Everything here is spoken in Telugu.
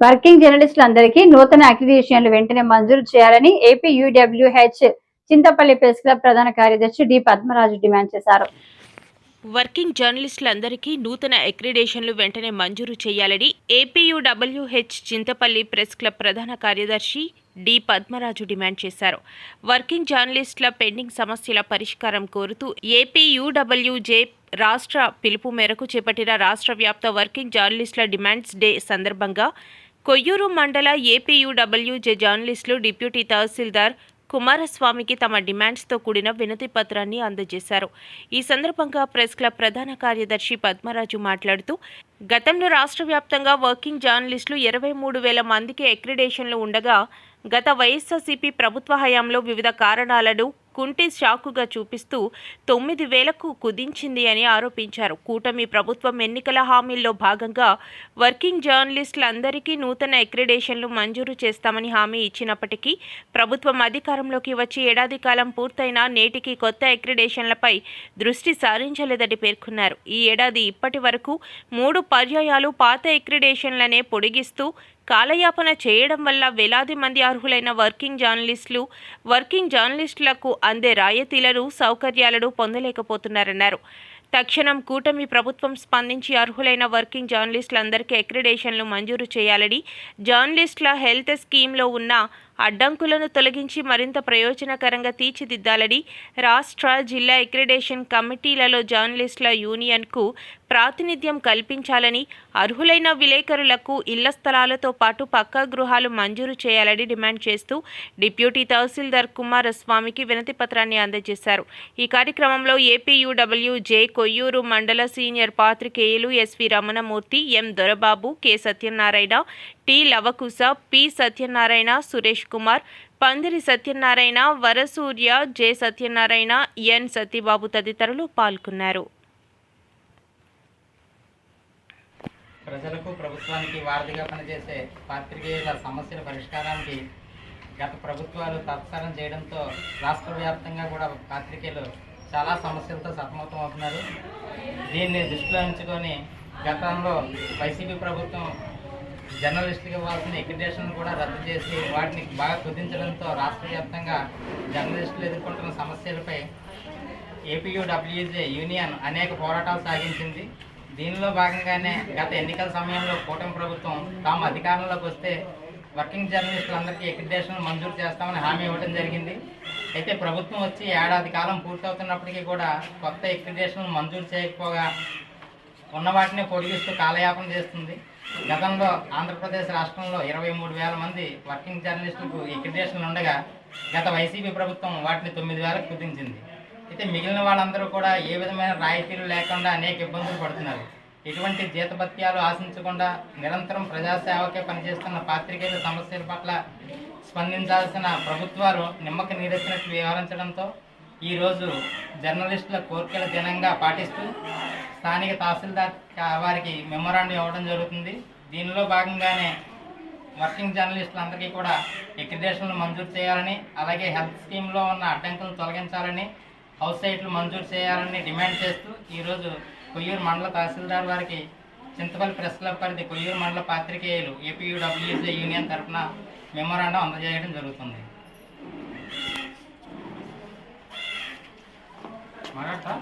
వర్కింగ్ జర్నలిస్టులందరికీ నూతన అక్రిడియేషన్లు వెంటనే మంజూరు చేయాలని AP UWJ Chintapalli press club ప్రధాన కార్యదర్శి డి పద్మరాజు డిమాండ్ చేశారు. వర్కింగ్ జర్నలిస్టులందరికీ నూతన అక్రిడేషన్లు వెంటనే మంజూరు చేయాలని ఏపీయూడబ్ల్యూహెచ్ చింతపల్లి ప్రెస్ క్లబ్ ప్రధాన కార్యదర్శి డి పద్మరాజు డిమాండ్ చేశారు. వర్కింగ్ జర్నలిస్టుల పెండింగ్ సమస్యల పరిష్కారం కోరుతూ ఏపీయూడబ్ల్యూజే రాష్ట్ర పిలుపు మేరకు చేపట్టిన రాష్ట్ర వ్యాప్త వర్కింగ్ జర్నలిస్టుల డిమాండ్స్ డే సందర్భంగా కొయ్యూరు మండల ఏపీయూడబ్ల్యూజే జర్నలిస్టులు డిప్యూటీ తహసీల్దార్ కుమారస్వామికి తమ డిమాండ్స్తో కూడిన వినతి పత్రాన్ని అందజేశారు. ఈ సందర్భంగా ప్రెస్ క్లబ్ ప్రధాన కార్యదర్శి పద్మరాజు మాట్లాడుతూ గతంలో రాష్ట్ర వ్యాప్తంగా వర్కింగ్ జర్నలిస్టులు ఇరవై మూడు వేల మందికి అక్రిడేషన్లు ఉండగా గత వైఎస్ఆర్సీపీ ప్రభుత్వ హయాంలో వివిధ కారణాలను కుంటి షాకుగా చూపిస్తూ తొమ్మిది వేలకు కుదించింది అని ఆరోపించారు. కూటమి ప్రభుత్వం ఎన్నికల హామీల్లో భాగంగా వర్కింగ్ జర్నలిస్టులందరికీ నూతన అక్రిడేషన్లు మంజూరు చేస్తామని హామీ ఇచ్చినప్పటికీ ప్రభుత్వం అధికారంలోకి వచ్చి ఏడాది కాలం పూర్తయినా నేటికి కొత్త అక్రిడేషన్లపై దృష్టి సారించలేదని పేర్కొన్నారు. ఈ ఏడాది ఇప్పటి వరకు మూడు పర్యాయాలు పాత అక్రిడేషన్లనే పొడిగిస్తూ కాలయాపన చేయడం వల్ల వేలాది మంది అర్హులైన వర్కింగ్ జర్నలిస్టులు వర్కింగ్ జర్నలిస్టులకు అందే రాయితీలను సౌకర్యాలను పొందలేకపోతున్నారన్నారు. తక్షణం కూటమి ప్రభుత్వం స్పందించి అర్హులైన వర్కింగ్ జర్నలిస్టులందరికీ అక్రిడేషన్లు మంజూరు చేయాలని జర్నలిస్టుల హెల్త్ స్కీమ్లో ఉన్న అడ్డంకులను తొలగించి మరింత ప్రయోజనకరంగా తీర్చిదిద్దాలని రాష్ట్ర జిల్లా అక్రిడేషన్ కమిటీలలో జర్నలిస్టుల యూనియన్కు ప్రాతినిధ్యం కల్పించాలని అర్హులైన విలేకరులకు ఇళ్ళ స్థలాలతో పాటు పక్కా గృహాలు మంజూరు చేయాలని డిమాండ్ చేస్తూ డిప్యూటీ తహసీల్దార్ కుమారస్వామికి వినతి పత్రాన్ని అందజేశారు. ఈ కార్యక్రమంలో ఏపీయూడబ్ల్యూ జే కొయ్యూరు మండల సీనియర్ పాత్రికేయులు SV Ramanamurthy M Dorababu K Satyanarayana T Lavakusha P Satyanarayana Suresh Kumar Pandiri Satyanarayana Varasurya J Satyanarayana N Satyababu తదితరులు పాల్గొన్నారు. ప్రజలకు ప్రభుత్వానికి వారధిగా పనిచేసే పాత్రికేయుల సమస్యల పరిష్కారానికి గత ప్రభుత్వాలు తత్సరం చేయడంతో రాష్ట్ర వ్యాప్తంగా కూడా పాత్రికేయులు చాలా సమస్యలతో సతమతం అవుతున్నారు. దీన్ని దృష్టిలో ఉంచుకొని గతంలో వైసీపీ ప్రభుత్వం జర్నలిస్టులకు ఇవ్వాల్సిన ఎక్రిటేషన్ కూడా రద్దు చేసి వాటిని బాగా కుదించడంతో రాష్ట్ర వ్యాప్తంగా జర్నలిస్టులు ఎదుర్కొంటున్న సమస్యలపై ఏపీయూడబ్ల్యూజే యూనియన్ అనేక పోరాటాలు సాగించింది. దీనిలో భాగంగానే గత ఎన్నికల సమయంలో కూటమి ప్రభుత్వం తాము అధికారంలోకి వస్తే వర్కింగ్ జర్నలిస్టులందరికీ ఎక్రిడేషన్ మంజూరు చేస్తామని హామీ ఇవ్వడం జరిగింది. అయితే ప్రభుత్వం వచ్చి ఏడాది కాలం పూర్తవుతున్నప్పటికీ కూడా కొత్త ఎక్రిడేషన్ మంజూరు చేయకపోగా ఉన్న వాటిని పొడిగిస్తూ కాలయాపన చేస్తుంది. గతంలో ఆంధ్రప్రదేశ్ రాష్ట్రంలో ఇరవై మూడు వేల మంది వర్కింగ్ జర్నలిస్టులకు ఎక్రిడేషన్లు ఉండగా గత వైసీపీ ప్రభుత్వం వాటిని తొమ్మిది వేలకు కుదించింది. అయితే మిగిలిన వాళ్ళందరూ కూడా ఏ విధమైన రాయితీలు లేకుండా అనేక ఇబ్బందులు పడుతున్నారు. ఎటువంటి జీతభత్యాలు ఆశించకుండా నిరంతరం ప్రజాసేవకే పనిచేస్తున్న పాత్రికేయుల సమస్యల పట్ల స్పందించాల్సిన ప్రభుత్వాలు నిమ్మక నీరెత్తినట్లు వ్యవహరించడంతో ఈరోజు జర్నలిస్టుల కోరికల దినంగా పాటిస్తూ స్థానిక తహసీల్దార్ వారికి మెమోరాండం ఇవ్వడం జరుగుతుంది. దీనిలో భాగంగానే వర్కింగ్ జర్నలిస్టులందరికీ కూడా ఎక్రిడేషన్లు మంజూరు చేయాలని అలాగే హెల్త్ స్కీమ్లో ఉన్న అడ్డంకులను తొలగించాలని హౌస్ సైట్లు మంజూరు చేయాలని డిమాండ్ చేస్తూ ఈరోజు కొయ్యూరు మండల తహసీల్దార్ వారికి చింతపల్లి ప్రెస్ క్లబ్ పరిధి కొయ్యూరు మండల పాత్రికేయులు ఏపీయూడబ్ల్యూజే యూనియన్ తరఫున మెమోరాండం అందజేయడం జరుగుతుంది. మాట్లాడతా